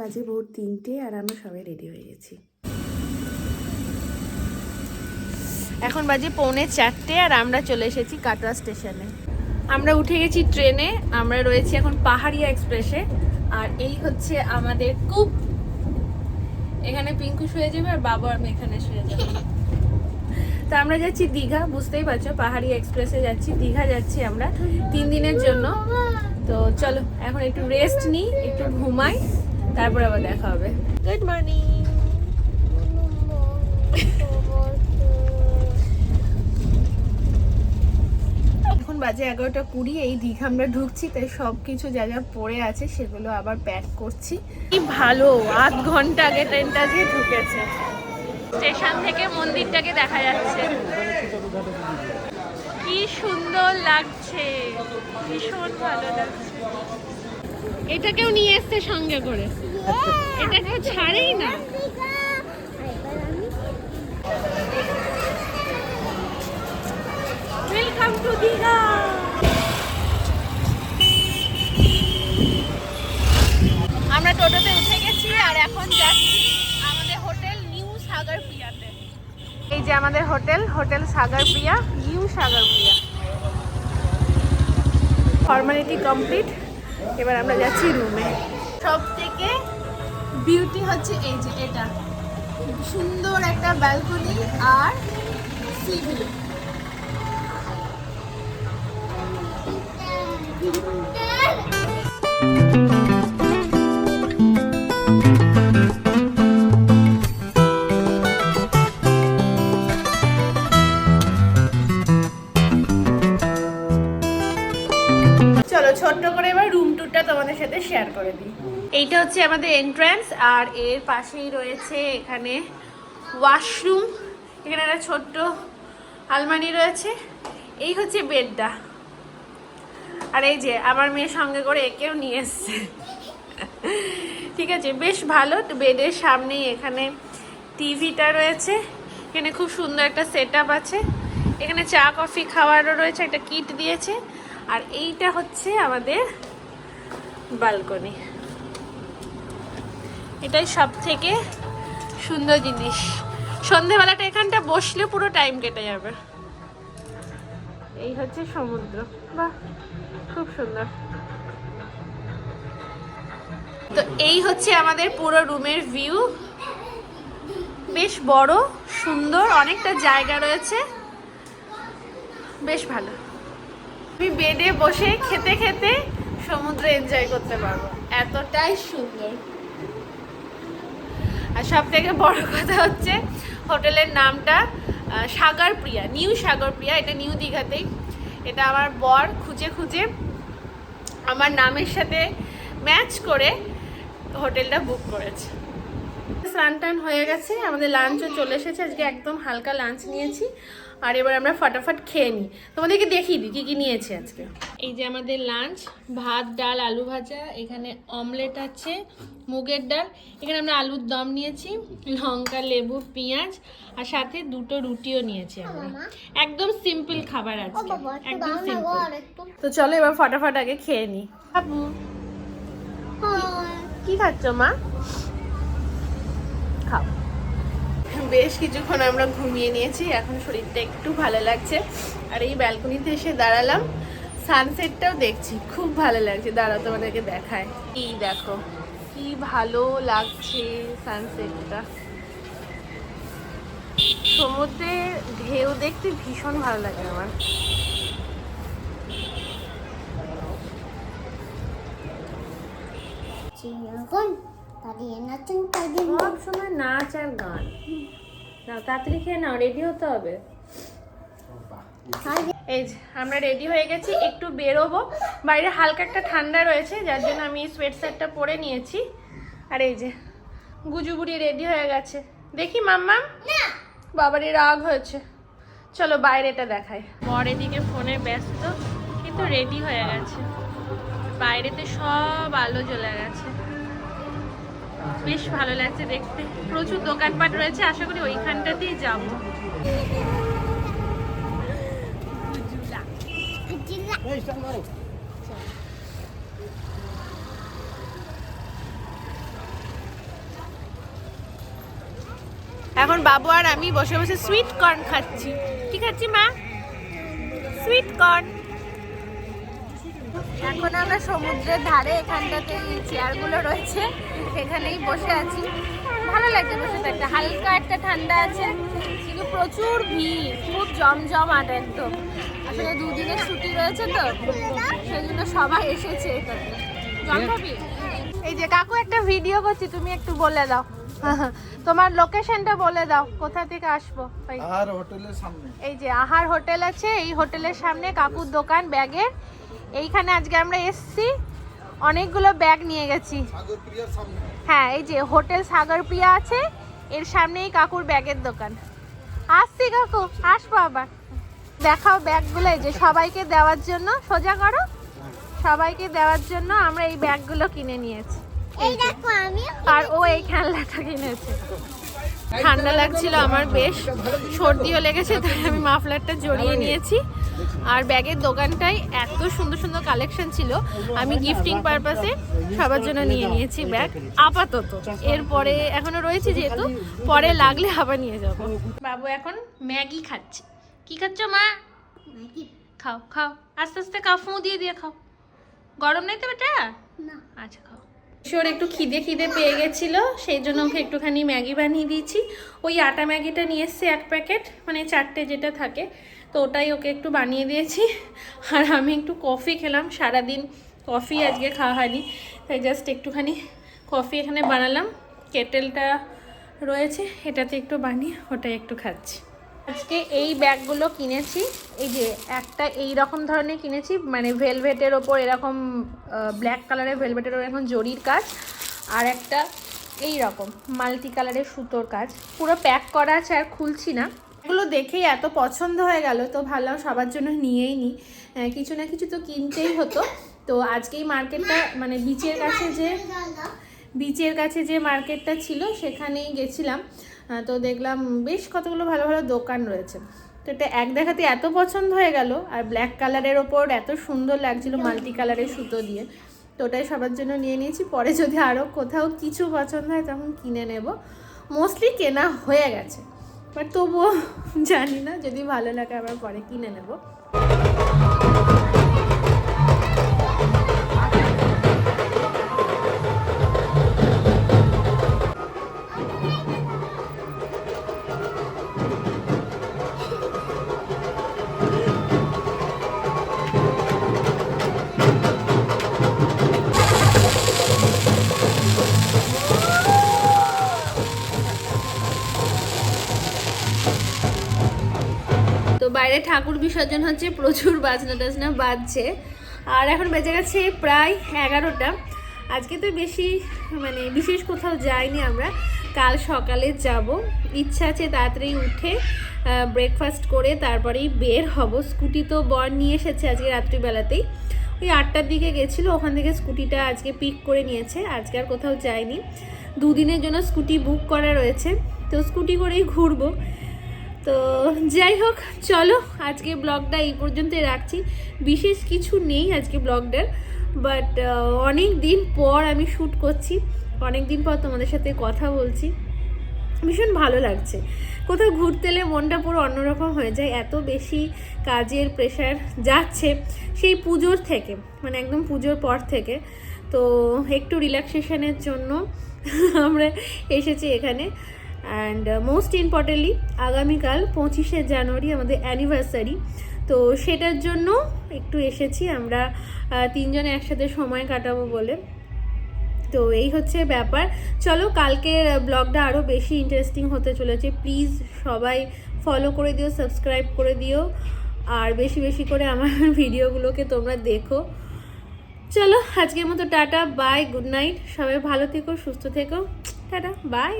বাজে ভোর তিনটে আর আমরা সবাই রেডি হয়ে গেছি। এখন বাজে পৌনে চারটে আর আমরা চলে এসেছি কাটোয়া স্টেশনে। আমরা উঠে গেছি ট্রেনে, আমরা রয়েছি এখন পাহাড়িয়া এক্সপ্রেসে, আর এই হচ্ছে আমাদের কূপ। এখানে পিঙ্কু শুয়ে যাবে আর বাবা আমি এখানে শুয়ে যাব। তো আমরা যাচ্ছি দীঘা, বুঝতেই পারছ পাহাড়ি এক্সপ্রেসে যাচ্ছি, দীঘা যাচ্ছি আমরা তিন দিনের জন্য। তো চলো, এখন একটু রেস্ট নিই, একটু ঘুমাই। তারপর আবার দেখা হবে। গুড মর্নিং এখন বাজে এগারোটা কুড়ি এই দীঘা আমরা ঢুকছি তাই সব কিছু যা যা পড়ে আছে সেগুলো আবার প্যাক করছি। কি ভালো আধ ঘণ্টা আগে ট্রেনটা যে ঢুকেছে। স্টেশন থেকে মন্দিরটাকে দেখা যাচ্ছে। কি সুন্দর লাগছে ভীষণ ভালো লাগছে। এটাকেও নিয়ে এসছে সঙ্গে করে। এটা কেউ ছাড়েই না। ওয়েলকাম টু দীঘা আমরা টোটোতে উঠে গেছি আর এখন যাচ্ছি আমাদের হোটেল নিউ সাগর প্রিয়াতে এই যে আমাদের hotel hotel Sagar Priya new Sagar Priya formality complete এবার আমরা যাচ্ছি রুমে সব থেকে বিউটি হচ্ছে এই যে এটা। সুন্দর একটা ব্যালকনি আর সি ভিউ করে দিই। এইটা হচ্ছে আমাদের এন্ট্রান্স আর এর পাশেই রয়েছে এখানে ওয়াশরুম এখানে একটা ছোট্ট আলমারি রয়েছে। এই হচ্ছে বেডটা আর এই যে, আমার মেয়ের সঙ্গে করে একেও নিয়ে এসছে। ঠিক আছে, বেশ ভালো। বেডের সামনেই এখানে টিভিটা রয়েছে। এখানে খুব সুন্দর একটা সেট আছে। এখানে চা, কফি খাওয়ারও রয়েছে, একটা কিট দিয়েছে। আর এইটা হচ্ছে আমাদের বালকনি। এটাই সব থেকে সুন্দর জিনিস। সন্ধেবেলাটা এখানটা বসলে পুরো টাইম কেটে যাবে। এই হচ্ছে সমুদ্র। বাহ, খুব সুন্দর। তো এই হচ্ছে আমাদের পুরো রুমের ভিউ বেশ বড়, সুন্দর, অনেকটা জায়গা রয়েছে। বেশ ভালো। আমি বেডে বসে খেতে খেতে এনজয় করতে পারব। এতটাই সুন্দর। আর সব থেকে বড় কথা হচ্ছে, হোটেলের নামটা সাগরপ্রিয়া সাগর প্রিয়া নিউ সাগর প্রিয়া এটা নিউ দীঘাতেই। এটা আমার বর খুঁজে খুঁজে আমার নামের সাথে ম্যাচ করে হোটেলটা বুক করেছে। স্নান টান হয়ে গেছে। আমাদের লাঞ্চও চলে এসেছে। আজকে একদম হালকা লাঞ্চ নিয়েছি। আর এবার আমরা ফটাফট খেয়ে নিই। তোমাদেরকে দেখিয়ে দিই কী কী নিয়েছি আজকে। এই যে আমাদের লাঞ্চ ভাত ডাল আলু ভাজা এখানে অমলেট আছে মুগের ডাল এখানে আমরা আলুর দম নিয়েছি লঙ্কা লেবু পেঁয়াজ আর সাথে দুটো রুটিও নিয়েছি আমরা। একদম সিম্পল খাবার আজকে। একদম সিম্পল তো চলো এবার ফটাফট আগে খেয়ে নিই। বাবু কি খাচ্ছ মা? খাও। বেশ কিছুক্ষণ আমরা ঘুমিয়ে নিয়েছি এখন শরীরটা একটু ভালো লাগছে। আর এই ব্যালকনিতে এসে দাঁড়ালাম সানসেটটাও দেখছি খুব ভালো লাগছে দাঁড়াও তোমাদেরকে দেখায়। এই দেখো কি ভালো লাগছে সানসেটটা সমুদ্রের ঢেউ দেখতে ভীষণ ভালো লাগে আমার। এখন নাচুন সব সময় নাচ আর গান। না তাড়াতাড়ি খেয়ে নাও রেডি হতে হবে। এই যে আমরা রেডি হয়ে গেছি একটু বেরোবো। বাইরে হালকা একটা ঠান্ডা রয়েছে যার জন্য আমি সোয়েট শার্টটা পরে নিয়েছি। আর এই যে গুজুগুড়ি রেডি হয়ে গেছে। দেখি মাম্মা বাবারই রাগ হয়েছে। চলো বাইরেটা দেখাই। বর এদিকে ফোনে ব্যস্ত কিন্তু রেডি হয়ে গেছে। বাইরেতে সব আলো জ্বলে গেছে। বেশ ভালো লাগছে দেখতে। প্রচুর দোকানপাট রয়েছে, আশা করি ওইখানটাতেই যাব। এখন বাবু আর আমি বসে বসে সুইট কর্ন খাচ্ছি। কি খাচ্ছি মা? সুইট কর্ন এখন আমরা সমুদ্রের ধারে এখানটাতে এই চেয়ারগুলো রয়েছে সেখানেই বসে আছি। ভালো লাগছে বসে থাকতে। হালকা একটা ঠান্ডা আছে কিন্তু প্রচুর ভিড় খুব জমজমাট একদম। আসলে দুদিনের ছুটি রয়েছে তো সেই জন্য সবাই এসেছে এখানে। জল খাবি? এই যে কাকু একটা ভিডিও করছি তুমি একটু বলে দাও। তোমার লোকেশনটা বলে দাও কোথা থেকে আসব? আর হোটেলের সামনে। এই যে আহার হোটেল আছে এই হোটেলের সামনে কাকুর দোকান ব্যাগের। এইখানে আজকে আমরা এসছি অনেকগুলো ব্যাগ নিয়ে গেছি। হ্যাঁ এই যে হোটেল সাগর প্রিয়া আছে এর সামনেই কাকুর ব্যাগের দোকান। আসছি কাকু আসব আবার। দেখাও ব্যাগগুলো এই যে সবাইকে দেওয়ার জন্য সোজা করো। সবাইকে দেওয়ার জন্য আমরা এই ব্যাগগুলো কিনে নিয়েছি। এই আর ও এই খেলনাটা কিনেছে। ঠান্ডা লাগছিল আমার বেশ সর্দিও লেগেছে তাই আমি মাফলারটা জড়িয়ে নিয়েছি। আর ব্যাগের দোকানটায় এত সুন্দর সুন্দর কালেকশন ছিল আমি গিফটিং পারপাসে সবার জন্য নিয়ে নিয়েছি ব্যাগ আপাতত। এরপরে এখনও রয়েছে যেহেতু পরে লাগলে আবার নিয়ে যাব। বাবু এখন ম্যাগি খাচ্ছে। কি খাচ্ছ মা? খাও খাও আস্তে আস্তে খাও ফু দিয়ে দিয়ে খাও। গরম নেই তো বেটা? আচ্ছা খাও। ওর একটু খিদে খিদে পেয়ে গেছিল, সেই জন্য ওকে একটুখানি ম্যাগি বানিয়ে দিয়েছি। ওই আটা ম্যাগিটা নিয়ে এসছে এক প্যাকেট মানে চারটে যেটা থাকে, তো ওটাই ওকে একটু বানিয়ে দিয়েছি। আর আমি একটু কফি খেলাম, সারাদিন কফি আজকে খাওয়া হয়নি, তাই জাস্ট একটুখানি কফি এখানে বানালাম। কেটেলটা রয়েছে, এটাতে একটু বানিয়ে ওটাই একটু খাচ্ছি। আজকে এই ব্যাগগুলো কিনেছি এই যে একটা এই রকম ধরনের কিনেছি মানে ভেলভেটের ওপর এরকম ব্ল্যাক কালারের ভেলভেটের ওপর এখন জরির কাজ, আর একটা এই রকম মাল্টি কালারের সুতোর কাজ। পুরো প্যাক করা আছে আর খুলছি না। এগুলো দেখেই এত পছন্দ হয়ে গেল, তো ভালো সবার জন্য নিয়েই নি। কিছু না কিছু তো কিনতেই হতো। তো আজকেই মার্কেটটা মানে বিচের কাছে যে বিচের কাছে যে মার্কেটটা ছিল, সেখানেই গেছিলাম। তো দেখলাম বেশ কতগুলো ভালো ভালো দোকান রয়েছে। তো এটা এক দেখাতে এত পছন্দ হয়ে গেল। আর ব্ল্যাক কালারের ওপর এত সুন্দর লাগছিল মাল্টি কালারের সুতো দিয়ে। তো ওটাই সবার জন্য নিয়ে নিয়েছি। পরে যদি আরও কোথাও কিছু পছন্দ হয় তখন কিনে নেব। মোস্টলি কেনা হয়ে গেছে। বাট তবুও জানি না, যদি ভালো লাগে আবার পরে কিনে নেব। বাইরে ঠাকুর বিসর্জন হচ্ছে, প্রচুর বাজনা টাজনা বাজছে। আর এখন বেজে গেছে প্রায় এগারোটা। আজকে তো বেশি মানে বিশেষ কোথাও যাইনি আমরা। কাল সকালে যাব। ইচ্ছা আছে তাড়াতাড়ি উঠে ব্রেকফাস্ট করে তারপরেই বের হব। স্কুটি তো বর নিয়ে এসেছে আজকে রাত্রিবেলাতেই। ওই আটটার দিকে গেছিল, ওখান থেকে স্কুটিটা আজকে পিক করে নিয়েছে। আজকে আর কোথাও যায়নি। দুদিনের জন্য স্কুটি বুক করা রয়েছে। তো স্কুটি করেই ঘুরবো। তো যাই হোক, চলো আজকে ব্লগটা এই পর্যন্তই রাখছি। বিশেষ কিছু নেই আজকে ব্লগটার বাট অনেক দিন পর আমি শ্যুট করছি। অনেক দিন পর তোমাদের সাথে কথা বলছি। ভীষণ ভালো লাগছে। কোথাও ঘুরতে এলে মনটা পুরো অন্যরকম হয়ে যায়, এত বেশি কাজের প্রেশার যাচ্ছে সেই পুজোর থেকে মানে একদম পুজোর পর থেকে। তো একটু রিল্যাক্সেশনের জন্য আমরা এসেছি এখানে। অ্যান্ড মোস্ট ইম্পর্টেন্টলি আগামীকাল পঁচিশে জানুয়ারি আমাদের অ্যানিভার্সারি তো সেটার জন্য একটু এসেছি আমরা তিনজনে একসাথে সময় কাটাবো বলে। তো এই হচ্ছে ব্যাপার। চলো কালকের ব্লগটা আরও বেশি ইন্টারেস্টিং হতে চলেছে। প্লিজ সবাই ফলো করে দিও সাবস্ক্রাইব করে দিও। আর বেশি বেশি করে আমার ভিডিওগুলোকে তোমরা দেখো। চলো আজকের মতো টাটা বাই গুড নাইট সবাই ভালো থেকো, সুস্থ থেকো। Tata bye